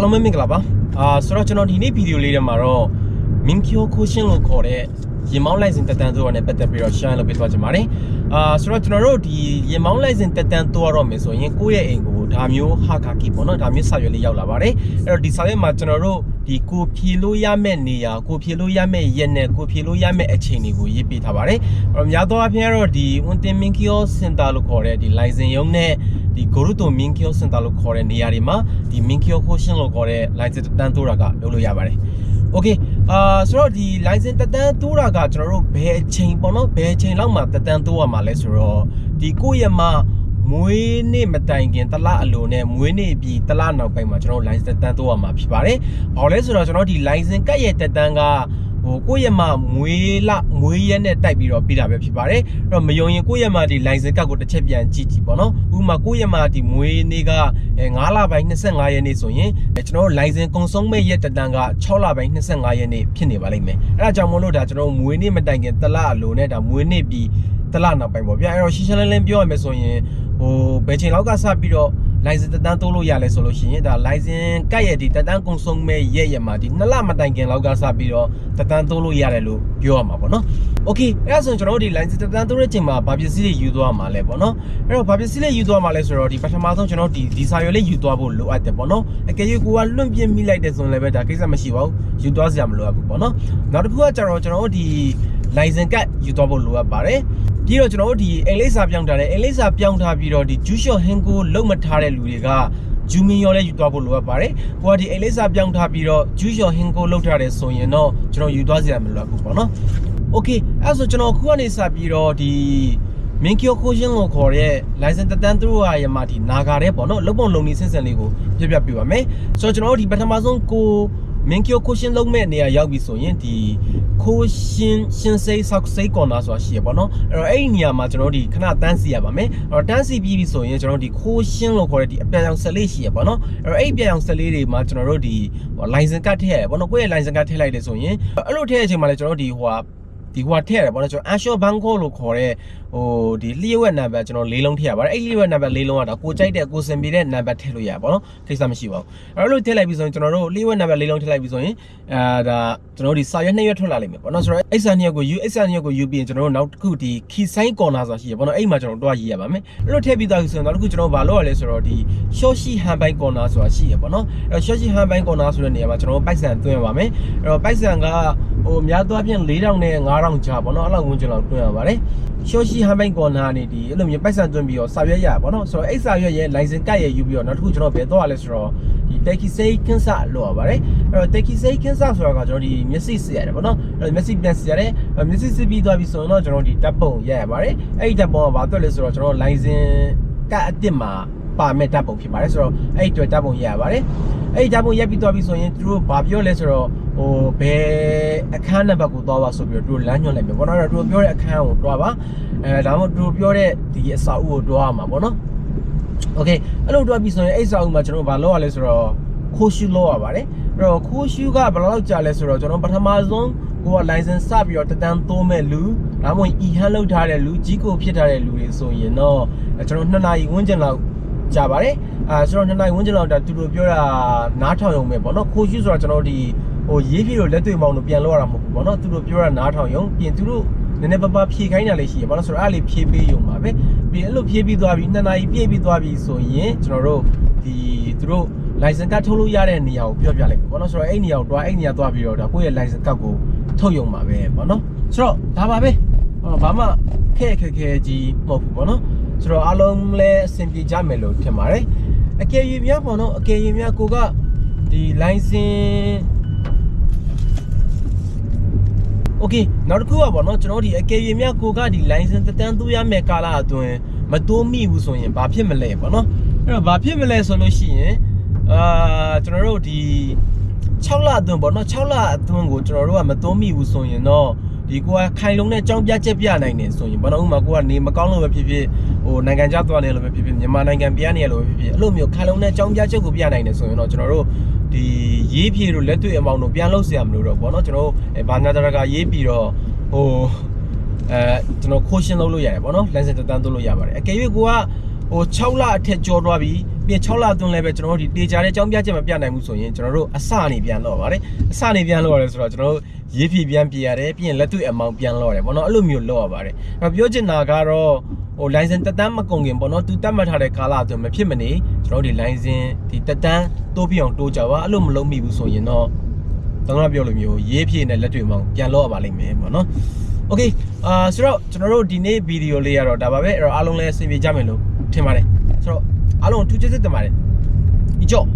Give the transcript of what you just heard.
အားလုံးပဲမင်္ဂလာပါအာဆိုတော့ကျွန်တော်ဒီနေ့ဗီဒီယိုလေးထဲမှာတော့ Minkyo Cushion လို့ခေါ်တဲ့ရေမောင်း license တက်တန်းသွားနဲ့ပတ်သက်ပြီးတော့ share လုပ်ပေးသွားချင်ပါတယ်အာဆိုတော့ကျွန်တော်တို့ဒီရေမောင်း license တက်တန်းသွားတော့မယ်ဆိုရင်ကိုယ့်ရဲ့အိမ်ကိုဒါမျိုးဟာကာကီပေါ့နော်ဒါမျိုးစာရွက်လေးရောက်လာပါတယ်အဲ့တော့ဒီစာရွက်မှာကျွန်တော်တို့ဒီကိုဖြေလို့ရမယ့်နေရာကိုဖြေလို့ရမယ့်ရက်နဲ့ကိုဖြေလို့ရမယ့်အချိန်တွေကိုရေးပေးထားပါတယ်အဲ့တော့များသောအားဖြင့်ကတော့ဒီ Untin Minkyo Center လို့ခေါ်တဲ့ဒီ license ရုံးနဲ့ ဒီ Goruto Minkyo Center လို့ခေါ်တဲ့နေရာတွေမှာဒီ Minkyo Cushion လို့ခေါ်တဲ့ license တက်တန်းသွားတာကလုပ်လို့ရပါတယ် โอเคအာဆိုတော့ဒီ license တက်တန်းတိုးတာကကျွန်တော်တို့ဘယ်အချိန်ပေါ့နော်ဘယ်အချိန်လောက်မှတက်တန်းတိုးရမှာလဲဆိုတော့ဒီကိုယ့်ရဲ့မှာမွေးနေ့မတိုင်ခင်တလအလိုနဲ့မွေးနေ့ပြီးတလနောက်ပိုင်းမှာကျွန်တော်တို့ license တက်တန်းတိုးရမှာဖြစ်ပါတယ်။ဘာလို့လဲဆိုတော့ကျွန်တော်ဒီ license ကတ်ရဲ့တက်တန်းက ဟိုကိုယ့်ရဲ့မှာမွေးလမွေးရက်နဲ့တိုက်ပြီးတော့ပြီးတာပဲဖြစ်ပါတယ်။အဲ့တော့မယုံရင်ကိုယ့်ရဲ့မှာဒီ license ကတ်ကိုတစ်ချက်ပြန်ကြည့်ကြည့်ပေါ့နော်။ဥပမာကိုယ့်ရဲ့မှာဒီမွေးနေ့က9လပိုင်း25ရက်နေ့ဆိုရင်ကျွန်တော်တို့ license ကုန်ဆုံးမဲ့ရက်တက်တန်းက6လပိုင်း25ရက်နေ့ဖြစ်နေပါလိမ့်မယ်။အဲ့ဒါကြောင့်မလို့ဒါကျွန်တော်မွေးနေ့မတိုင်ခင်တလအလိုနဲ့ဒါမွေးနေ့ပြီးတလနောက်ပိုင်းပေါ့ဗျာအဲ့တော့ရှင်းရှင်းလင်းလင်းပြောရမယ်ဆိုရင်ဟိုဘယ်ချိန်လောက်ကစပြီးတော့ license တက်တန်းတိုးလို့ရလဲဆိုလို့ရှိရင်ဒါ license ကတ်ရဲ့ဒီတက်တန်းကုန်ဆုံးမဲ့ရက်ရက်မှာဒီနှစ်လမတိုင်ခင်လောက်ကစပြီးတော့တက်တန်းတိုးလို့ရတယ်လို့ပြောရမှာပေါ့နော်။ Okay အဲ့ဒါဆိုရင်ကျွန်တော်တို့ဒီ license တက်တန်းတိုးတဲ့ချိန်မှာဘာပစ္စည်းတွေယူသွားမှာလဲပေါ့နော်။အဲ့တော့ဘာပစ္စည်းတွေယူသွားမှာလဲဆိုတော့ဒီပထမဆုံးကျွန်တော်ဒီဒီစာရွက်လေးယူသွားဖို့လိုအပ်တယ်ပေါ့နော်။အကယ်၍ကိုကလွန့်ပြင်းမိလိုက်တဲ့ဆိုရင်လည်းပဲဒါကိစ္စမရှိပါဘူး။ယူသွားစရာမလိုအပ်ဘူးပေါ့နော်။နောက်တစ်ခုကကျတော့ကျွန်တော်တို့ဒီ license ကတ်ယူသွားဖို့လိုအပ်ပါတယ်။ပြီးတော့ကျွန်တော်တို့ဒီအိမ်လေးစာပြောင်းထားတယ်အိမ်လေးစာပြောင်းထားပြီးတော့ဒီဂျူးရှော့ဟင်းကိုလုံးမထားတဲ့လူတွေကဂျူမင်ရောလည်းယူသွားဖို့လိုအပ်ပါတယ်။ကိုကဒီအိမ်လေးစာပြောင်းထားပြီးတော့ဂျူးရှော့ဟင်းကိုလုံးထားတယ်ဆိုရင်တော့ကျွန်တော်ယူသွားစရာမလိုအပ်ဘူးပေါ့နော်။ Okay အဲ့ဆိုကျွန်တော်ခုကနေစပြီးတော့ဒီ Minkyo Cushion ကိုခေါ်တဲ့ license တက်တန်းသူတို့ဟာရမှာဒီနာဂါတဲ့ပေါ့နော်လုံပုံလုံနေစင်စင်လေးကိုပြပြပြပါမယ်။ဆိုတော့ကျွန်တော်တို့ဒီပထမဆုံးကို Minkyo Cushion လုံးမဲ့နေရာရောက်ပြီဆိုရင်ဒီ Cushion ရှင်စိတ်ဆောက်စိတ်ကော်နာဆိုတာရှိရပေါ့နော်အဲ့တော့အဲ့ဒီနေရာမှာကျွန်တော်တို့ဒီခဏတန်းစီရပါမယ်အဲ့တော့တန်းစီပြီးပြီဆိုရင်ကျွန်တော်တို့ဒီ Cushion လို့ခေါ်တဲ့ဒီအပြန်အောင်ဆက်လေးရှိရပေါ့နော်အဲ့တော့အဲ့ဒီပြန်အောင်ဆက်လေးတွေမှာကျွန်တော်တို့ဒီ license card ထည့်ရပေါ့နော်ကိုယ့်ရဲ့ license card ထည့်လိုက်တယ်ဆိုရင်အဲ့လိုထည့်တဲ့အချိန်မှာလည်းကျွန်တော်တို့ဒီဟိုဟာ ဒီဟိုထည့်ရတယ်ပေါ့နော်ကျွန်တော် Ashore Bangkok လို့ခေါ်တဲ့ဟိုဒီလျှို့ဝက်နံပါတ်ကျွန်တော်၄လုံးထည့်ရပါတယ်အဲ့လျှို့ဝက်နံပါတ်၄လုံးကတော့ကိုကြိုက်တဲ့ကိုစင်ပြေတဲ့နံပါတ်ထည့်လို့ရပါတော့ကိစ္စမရှိပါဘူးအဲ့လိုထည့်လိုက်ပြီဆိုရင်ကျွန်တော်တို့လျှို့ဝက်နံပါတ်၄လုံးထည့်လိုက်ပြီဆိုရင်အဲဒါကျွန်တော်တို့ဒီစာရွက်နှစ်ရွက်ထွက်လာလိမ့်မယ်ပေါ့နော်ဆိုတော့အိတ်စာနှစ်ရွက်ကိုယူအိတ်စာနှစ်ရွက်ကိုယူပြီးရင်ကျွန်တော်တို့နောက်တစ်ခုဒီ key sign corner ဆိုတာရှိရပေါ့နော်အဲ့မှာကျွန်တော်တို့တွားရေးရပါမယ်အဲ့လိုထည့်ပြီးသားပြီဆိုရင်နောက်တစ်ခုကျွန်တော်ဘာလုပ်ရလဲဆိုတော့ဒီ short sheet hand bind corner ဆိုတာရှိရပေါ့နော်အဲ့တော့ short sheet hand bind corner ဆိုတဲ့နေရာမှာကျွန်တော်တို့ပိုက်ဆံသွင်းရပါမယ်အဲ့တော့ပိုက်ဆံကဟိုများသောအားဖြင့်4000နဲ့5000ကြားပေါ့နော်အဲ့လောက်ဝန်းကျင်လောက်တွင်းရပါတယ်ရှော့ရှိဟမ်ဘိုင်ကော်နာနေဒီအဲ့လိုမျိုးပိုက်ဆံသွင်းပြီးတော့စာရွက်ရပါတော့ဆိုတော့အဲ့စာရွက်ရဲ့ license ကတ်ရဲ့ယူပြီးတော့နောက်တစ်ခုကျွန်တော်ဘယ်တော့ရလဲဆိုတော့ဒီ Techie Say ကင်းစလို့ရပါတယ်အဲ့တော့ Techie Say ကင်းစဆိုတာကကျွန်တော်ဒီမျက်စိစစ်ရတယ်ပေါ့နော်အဲ့တော့မျက်စိပြန်စစ်ရတယ်မျက်စိစစ်ပြီးသွားပြီဆိုရင်တော့ကျွန်တော်ဒီဓာတ်ပုံရရပါတယ်အဲ့ဒီဓာတ်ပုံကဘာအတွက်လဲဆိုတော့ကျွန်တော် license ကတ်အစ်စ်မှာ ပါမဲ့ဓာတ်ပုံဖြစ်ပါတယ်ဆိုတော့အဲ့ဒီအတွက်ဓာတ်ပုံရရပါတယ်အဲ့ဒီဓာတ်ပုံရက်ပြီးသွားပြီဆိုရင်သူတို့ဘာပြောလဲဆိုတော့ဟိုဘယ်အခန်းနံပါတ်ကိုသွားပါဆိုပြီးတော့သူတို့လမ်းညွှန်လိုက်မယ်ပေါ့နော်အဲ့တော့သူတို့ပြောတဲ့အခန်းကိုတွားပါအဲဒါမှမဟုတ်သူတို့ပြောတဲ့ဒီအစာအုပ်ကိုတွားရမှာပေါ့နော်โอเคအဲ့လိုတွားပြီဆိုရင်အဲ့အစာအုပ်မှာကျွန်တော်ဘာလုပ်ရလဲဆိုတော့ခိုးရှူလုပ်ရပါတယ်အဲ့တော့ခိုးရှူကဘယ်လောက်ကြာလဲဆိုတော့ကျွန်တော်ပထမဆုံးကိုက license စပြီးတော့တတန်းသုံးမဲ့လူဒါမှမဟုတ် e-hand လောက်ထားတဲ့လူကြီးကိုဖြစ်ထားတဲ့လူတွေဆိုရင်တော့ကျွန်တော်2နာရီဝန်းကျင်လောက် ကြာပါတယ်အဲဆိုတော့2နာရီဝန်းကျင်လောက်ဒါသူတို့ပြောတာနားထောင်ရုံပဲပေါ့နော်ခိုးရှူဆိုတာကျွန်တော်ဒီဟိုရေးပြလို့လက်တွေ့မောင်းလို့ပြန်လို့ရတာမဟုတ်ဘူးပေါ့နော်သူတို့ပြောတာနားထောင်ရုံပြင်သူတို့နည်းနည်းပါးပါးဖြေခိုင်းတာလေးရှိရပေါ့နော်ဆိုတော့အဲ့လေးဖြေပေးရုံပါပဲပြီးအဲ့လိုဖြေပြီးသွားပြီ2နာရီပြည့်ပြီးသွားပြီဆိုရင်ကျွန်တော်တို့ဒီသူတို့ license ကတ်ထုတ်လို့ရတဲ့နေရာကိုပြောပြလိုက်ပြီပေါ့နော်ဆိုတော့အဲ့နေရာကိုတွားအဲ့နေရာတွားပြီးတော့ဒါကိုယ့်ရဲ့ license ကတ်ကိုထုတ်ရုံပါပဲပေါ့နော်ဆိုတော့ဒါပါပဲဟောဘာမှခက်ခက်ခဲကြီးမဟုတ်ဘူးပေါ့နော် ဆိုတော့အားလုံးလည်းအဆင်ပြေကြမယ်လို့ထင်ပါတယ်အကယ်၍များပေါ့နော်အကယ်၍များကိုကဒီ license Okay နောက်တစ်ခုကပေါ့နော်ကျွန်တော်ဒီအကယ်၍များကိုကဒီ license တက်တန်းသွင်းရမယ့်ကာလအတွင်းမတိုးမိဘူးဆိုရင်ဘာဖြစ်မလဲပေါ့နော်အဲ့တော့ဘာဖြစ်မလဲဆိုလို့ရှိရင်အာကျွန်တော်တို့ဒီ6လအတွင်းပေါ့နော်6လအတွင်းကိုကျွန်တော်တို့ကမတိုးမိဘူးဆိုရင်တော့ ဒီကိုကခိုင်လုံတဲ့အကြောင်းပြချက်ပြနိုင်တယ်ဆိုရင်ဘယ်တော့မှကိုကနေမကောင်းလို့ပဲဖြစ်ဖြစ်ဟိုနိုင်ငံခြားသွားနေလို့ပဲဖြစ်ဖြစ်မြန်မာနိုင်ငံပြန်နေရလို့ပဲဖြစ်ဖြစ်အဲ့လိုမျိုးခိုင်လုံတဲ့အကြောင်းပြချက်ကိုပြနိုင်တယ်ဆိုရင်တော့ကျွန်တော်တို့ဒီရေးပြေတို့လက်တွေ့အမောင်းတို့ပြန်လို့ဆရာမလို့တော့ဘောနော်ကျွန်တော်တို့ဘာညာတရကရေးပြီးတော့ဟိုအဲကျွန်တော်ခိုးရှင်းလုပ်လို့ရတယ်ဘောနော်လမ်းစဉ်တန်းသွင်းလို့ရပါတယ်အကယ်၍ကိုကဟို6လအထက်ကျော်သွားပြီ ပြင်6လအတွင်းလည်းပဲကျွန်တော်တို့ဒီတေချာတဲ့အကြောင်းပြချက်မပြနိုင်ဘူးဆိုရင်ကျွန်တော်တို့အစနေပြန်လောက်ပါတယ်အစနေပြန်လောက်ရတယ်ဆိုတော့ကျွန်တော်တို့ရေးဖြည့်ပြန်ပြရတယ်ပြီးရင်လက်တွေ့အမောင်ပြန်လောက်ရတယ်ပေါ့နော်အဲ့လိုမျိုးလောက်ရပါတယ်အဲ့တော့ပြောချင်တာကတော့ဟို license တက်တန်းမကုန်ခင်ပေါ့နော်သူတတ်မှတ်ထားတဲ့ကာလအတွင်းမဖြစ်မနေကျွန်တော်တို့ဒီ license ဒီတက်တန်းတိုးပြအောင်တိုးကြပါအဲ့လိုမလုံးမိဘူးဆိုရင်တော့ကျွန်တော်ပြောလိုမျိုးရေးဖြည့်နဲ့လက်တွေ့မောင်ပြန်လောက်ရပါလိမ့်မယ်ပေါ့နော် Okay အာဆိုတော့ကျွန်တော်တို့ဒီနေ့ဗီဒီယိုလေးကတော့ဒါပါပဲအဲ့တော့အားလုံးလည်းအဆင်ပြေကြမယ်လို့ထင်ပါတယ်ဆိုတော့ အားလုံးထူးခြားစစ်တင်ပါတယ်ဒီကြော့